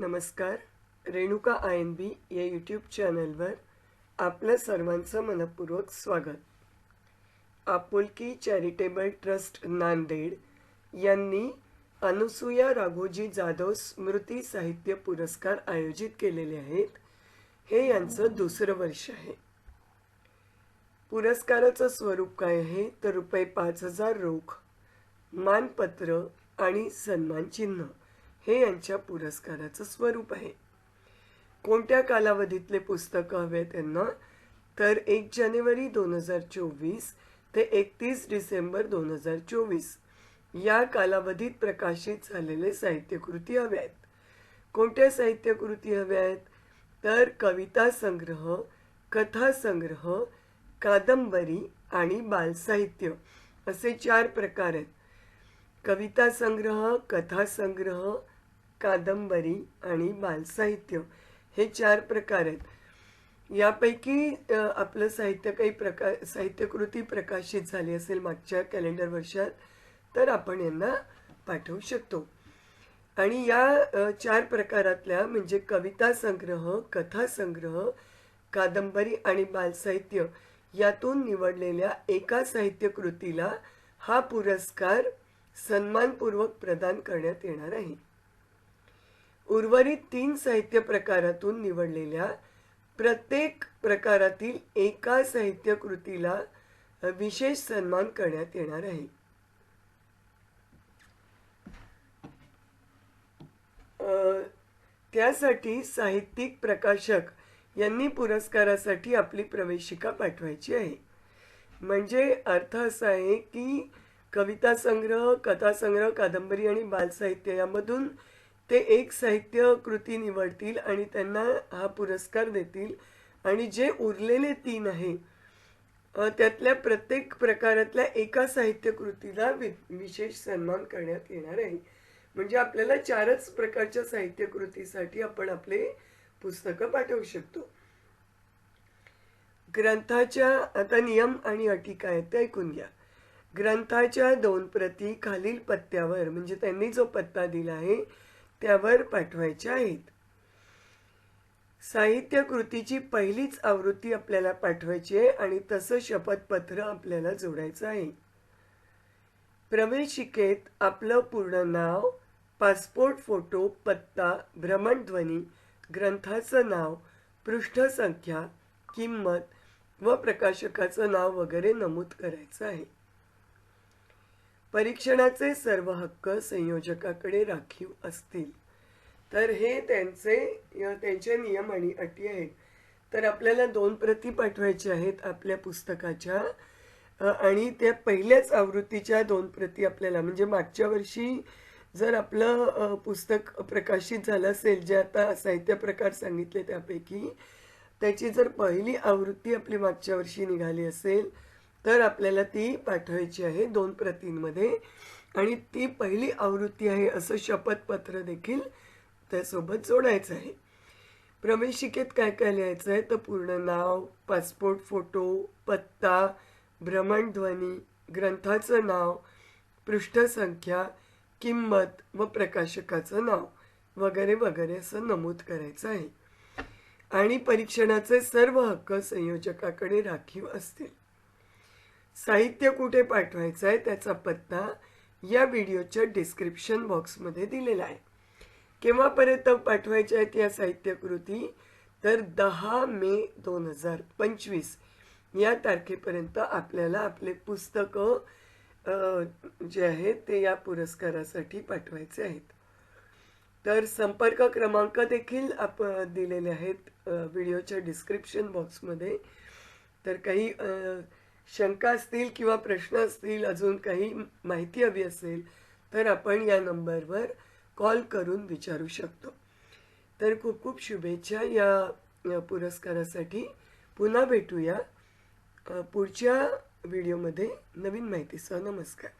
नमस्कार Renuka I N बी या YouTube चॅनलवर आपल्या सर्वांचं मनपूर्वक स्वागत. आपुलकी चॅरिटेबल ट्रस्ट नांदेड यांनी अनुसूया राघोजी जाधव स्मृती साहित्य पुरस्कार आयोजित केलेले आहेत. हे यांचं दुसरं वर्ष आहे. पुरस्काराचं स्वरूप काय आहे? तर रुपये पाच हजार रोख मानपत्र आणि सन्मान चिन्ह हे यांच्या पुरस्काराचं स्वरूप आहे. कोणत्या कालावधीतले पुस्तकं हवे त्यांना तर एक जानेवारी दोन हजार चोवीस ते एकतीस डिसेंबर दोन हजार चोवीस या कालावधीत प्रकाशित झालेले साहित्यकृती हव्या आहेत. कोणत्या साहित्यकृती हव्या आहेत? तर कविता संग्रह कथा संग्रह कादंबरी आणि बालसाहित्य असे चार प्रकार आहेत. कविता संग्रह कथा संग्रह कादंबरी आणि बालसाहित्य हे चार प्रकार आहेत. यापैकी आपलं साहित्य काही प्रका साहित्यकृती प्रकाशित झाली असेल मागच्या कॅलेंडर वर्षात तर आपण यांना पाठवू शकतो. आणि या चार प्रकारातल्या म्हणजे कविता संग्रह कथा संग्रह कादंबरी आणि बालसाहित्य यातून निवडलेल्या एका साहित्यकृतीला हा पुरस्कार सन्मानपूर्वक प्रदान करण्यात येणार आहे. उर्वरित तीन साहित्य प्रकारातून निवडलेल्या प्रत्येक प्रकारातील एका साहित्य कृतीला विशेष सन्मान करण्यात येणार आहे. त्यासाठी साहित्यिक प्रकाशक यांनी पुरस्कारासाठी आपली प्रवेशिका पाठवायची आहे. म्हणजे अर्थ असा आहे की कविता संग्रह कथा संग्रह कादंबरी आणि बालसाहित्य यामधून ते एक साहित्य कृती निवडतील आणि त्यांना हा पुरस्कार देतील. आणि जे उरलेले तीन आहे त्यातल्या प्रत्येक प्रकारातल्या एका साहित्य कृतीला वि विशेष सन्मान करण्यात येणार आहे. म्हणजे आपल्याला चारच प्रकारच्या साहित्य कृतीसाठी आपण आपले पुस्तकं पाठवू शकतो. ग्रंथाच्या आता नियम आणि अटी काय आहेत ते ऐकून घ्या. ग्रंथाच्या दोन प्रती खालील पत्त्यावर म्हणजे त्यांनी जो पत्ता दिला आहे त्यावर पाठवायच्या आहेत. साहित्य कृतीची पहिलीच आवृत्ती आपल्याला पाठवायची आहे आणि तसं शपथपत्र आपल्याला जोडायचं आहे. प्रवेशिकेत आपलं पूर्ण नाव पासपोर्ट फोटो पत्ता भ्रमणध्वनी ग्रंथाचं नाव पृष्ठसंख्या किंमत व प्रकाशकाचं नाव वगैरे नमूद करायचं आहे. परीक्षणाचे सर्व हक्क संयोजकाकडे राखीव असतील. तर हे त्यांचे त्यांचे नियम आणि अटी आहेत. तर आपल्याला दोन प्रती पाठवायच्या आहेत आपल्या पुस्तकाच्या. आणि त्या पहिल्याच आवृत्तीच्या दोन प्रती आपल्याला म्हणजे मागच्या वर्षी जर आपलं पुस्तक प्रकाशित झालं असेल जे आता साहित्य प्रकार सांगितले त्यापैकी त्याची जर पहिली आवृत्ती आपली मागच्या वर्षी निघाली असेल तर आपल्याला ती पाठवायची आहे दोन प्रतींमध्ये. आणि ती पहिली आवृत्ती आहे असं शपथपत्र देखील त्यासोबत जोडायचं आहे. प्रवेशिकेत काय काय लिहायचं आहे? तर पूर्ण नाव पासपोर्ट फोटो पत्ता भ्रमणध्वनी ग्रंथाचं नाव पृष्ठसंख्या किंमत व प्रकाशकाचं नाव वगैरे वगैरे असं नमूद करायचं आहे. आणि परीक्षणाचे सर्व हक्क संयोजकाकडे राखीव असतील. साहित्य कुठे पाठवायचं आहे त्याचा पत्ता या व्हिडिओच्या डिस्क्रिप्शन बॉक्समध्ये दिलेला आहे. केव्हापर्यंत पाठवायच्या आहेत या साहित्यकृती? तर दहा मे दोन हजार पंचवीस. या तारखेपर्यंत आपल्याला आपले पुस्तकं जे आहेत ते या पुरस्कारासाठी पाठवायचे आहेत. तर संपर्क क्रमांक देखील आप दिलेले आहेत व्हिडिओच्या डिस्क्रिप्शन बॉक्समध्ये. तर काही शंका असतील किंवा प्रश्न असतील अजून काही माहिती हवी असेल तर आपण या नंबरवर कॉल करून विचारू शकतो. तर खूप खूप शुभेच्छा या पुरस्कारासाठी. पुन्हा भेटूया. पुढच्या व्हिडिओमध्ये नवीन माहितीसह. नमस्कार.